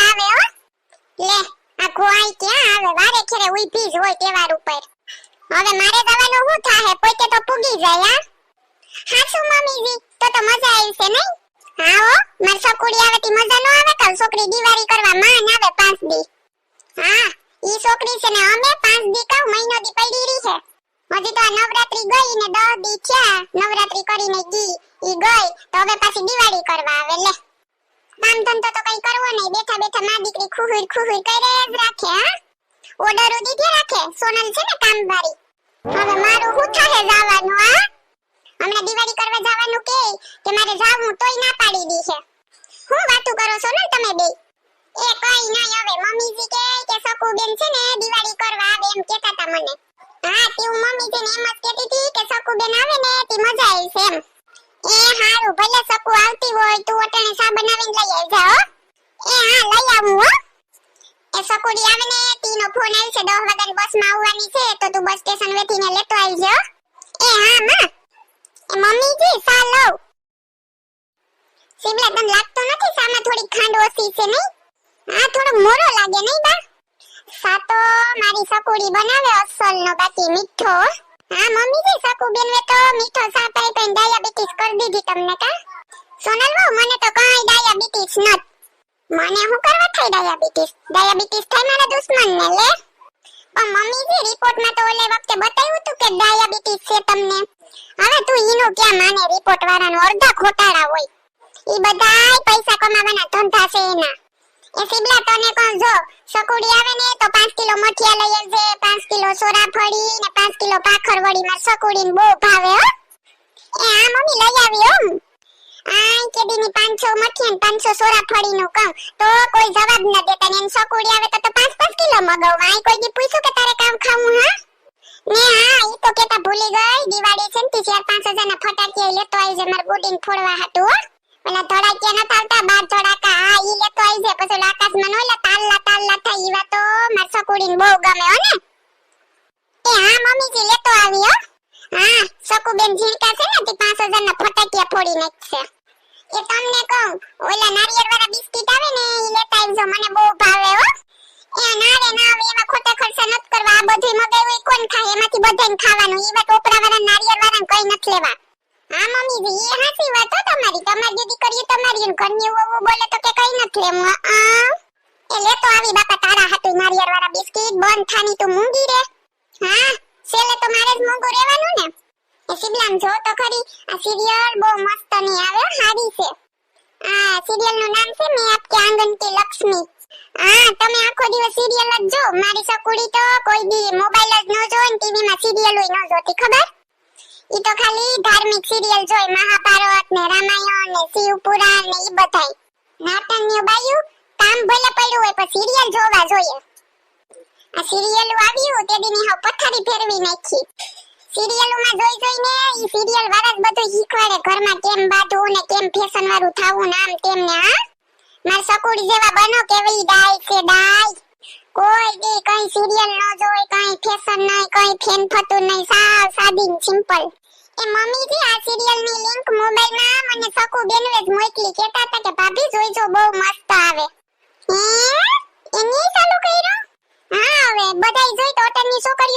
આવે આવે? હવે મારે પોતે તો પૂગી જાય, હા. હાચું મમ્મીજી? તો તો મજા આવશે નહીં? હા, હો. સકુડી આવે આવે છોકરી દિવાળી કરવા માં આવે પાંચ દી. હા ઈ છોકરી છે ને અમે પાંચ દી કાવ મહિનો દી પડી રહી છે. હજી તો નવરાત્રી ગઈ ને દસ દી થયા. નવરાત્રી કરીને ગઈ ઈ ગઈ. તો હવે પાછી દિવાળી કરવા આવે, લે. કામ ધંધો તો કઈ કરવો નહીં. બેઠા બેઠા માં દીકરી ખુહુર ખુહુર કરે જ રાખે, હા? ઓર્ડર દીધી રાખે? સોનલ છે ને કામવાળી હવે મારું હું થાહે જવાનું, હા? હમણાં દિવાળી કરવા જવાનું કે કે મારે જાવું તોય ના પાડી દી છે. હું વાતું કરો ને તમે બે એ કઈ ફોન આવી. છે 10 વાગ્યાની બસમાં આવવાની છે, તો તું બસ સ્ટેશન વેથીને લેતો આવજો એ હા, માં. એ મમ્મીજી સા લઉં? તને લાગતો નથી? સામાં થોડી ખાંડ ઓછી છે નહીં? આ થોડો મોરો લાગે, નહીં બા? સાતો મારી સકુડી બનાવે અસલનો બાકી મીઠો. હા મમ્મીજી સકુ બેન વે તો મીઠો સા પાઈ પાઈ ડાયાબિટીસ કરી દીધી તમને કા? સોનલ વહુ મને તો કાઈ ડાયાબિટીસ નત મને હું કરવા થઈ ડાયાબિટીસ? ડાયાબિટીસ થાય મારા દુશ્મન ને લે? પણ મમ્મીજી રિપોર્ટમાં તો ઓલે વખતે બતાવ્યું હતું કે ડાયાબિટીસ છે તમને. હવે તું ઈનો ક્યાં માને? રિપોર્ટ વાળાનો અડધા ખોટાડા હોય. ઈ બધાય પૈસા કમાવાના ધંધા છે એના. એ સિબલા, તને કોણ જો? સકુડી આવે ને તો 5 કિલો મઠિયા લઈ આવજે 5 કિલો સોરાફળી ને 5 કિલો પાખરવડી માં સકુડીને બહુ ભાવે, હો. એ આ મમ્મી, લઈ આવી, હો. આ કેદીની પાંચસો મઠિયા ને પાંચસો સોરાફળી નું કહું. તો કોઈ જવાબ ન દેતા ને સકુડી આવે તો તો પાંચ પાંચ કિલો મગાવ. આ કોઈ દી પૂછ્યું કે તારે કામ ખાવું, હા? ને હા એ તો કેતા ભૂલી ગઈ. દિવાળી છે ને તી, ચાર પાંચ હજાર ના ફટાકિયા લેતો આવી છે મારે ગુડીને ફોડવા હતું હો. પેલા ધડાકિયા નતા આવતા, બાર ધડાકા હા ઈ લેતો આવી છે પછી ઓલા આકાશમાં નો ઓલા તાલ્લા તાલ્લા થાય ઈ વાતો. માર સકુડીને બહુ ગમે હો ને. એ હા, મમ્મીજી, લેતો આવી હો. હા, સકુબેન ઝીણકા છે ને, તે પાંચ હજાર ના ફટાકિયા ફોડી નાખશે. એ તમને કહું, ઓલા નારિયેળ વાળા બિસ્કિટ આવે ને, ઈ લેતા આવજો, મને બહુ ભાવે હો. એ ના રે ના આવે, એમાં ખોટા ખર્ચા નત કરવા. આ બધું મગાવ્યું કોણ ખાય? એમાંથી બધાને ખાવાનું. ઈ વાત ઓપરા વાળા નારિયેળ વાળા કઈ નથી લેવા. હા, મમ્મી એ હાચી વાત હો તમારી. તમારી જે દીકરીઓ તમારી એમ ઘરની વહુ બોલે તો કે કઈ નથી એમ આ એટલે તો આવી બાપા તારા હાથું નારિયેળ વાળા બિસ્કિટ, બંધ થાની તું મૂંગી રે. હા સેલે તો મારે જ મોંઘું રહેવાનું ને. એ સિબલામ જો તો ખરી. આ સિરિયલ બહુ મસ્તની આવે, હારી છે. આ સિરિયલનું નામ છે મેં આપકે આંગન કે લક્ષ્મી. હા, તમે આખો દિવસ સિરિયલ જ જો. મારી સકુડી તો કોઈ દી મોબાઈલ જ ન જોઈ ને ટીવી માં સિરિયલ ન જોતી, ખબર? ઈ તો ખાલી ધાર્મિક સિરિયલ જોઈ મહાભારત ને રામાયણ ને શિવ પુરાણ ને ઈ બધાય. નાટક ને બાયું કામ ભલે પડ્યું હોય, પણ સિરિયલ જોવા જોઈએ. આ સિરિયલ આવ્યું તે દીની હાવ પથારી ફેરવી નાખી. સિરિયલોમાં જોઈ જોઈને ઈ સિરિયલ વાળા જ બધું શીખવાડે. ઘરમાં કેમ બાંધવું ને કેમ ફેશન વાળું થાવું ને આમ તેમ ને હા માર સકુડી જેવા બનો કેવી ડાય છે ડાય. કોઈ દી કઈ સિરિયલ ન જોઈ કઈ ફેશન નહીં, કોઈ ફેન ફતું નહીં. સાવ સાદી સિમ્પલ એ મમ્મીજી આ સિરિયલની લિંક મોબાઈલમાં મને સકુ બેનવે જ મોકલી. કેતા હતા કે, ભાભી જોઈજો બહુ મસ્ત આવે. હે? એની ચાલુ કર્યો? હા, હવે. બધાય જોઈ તો અટનની છોકરીઓ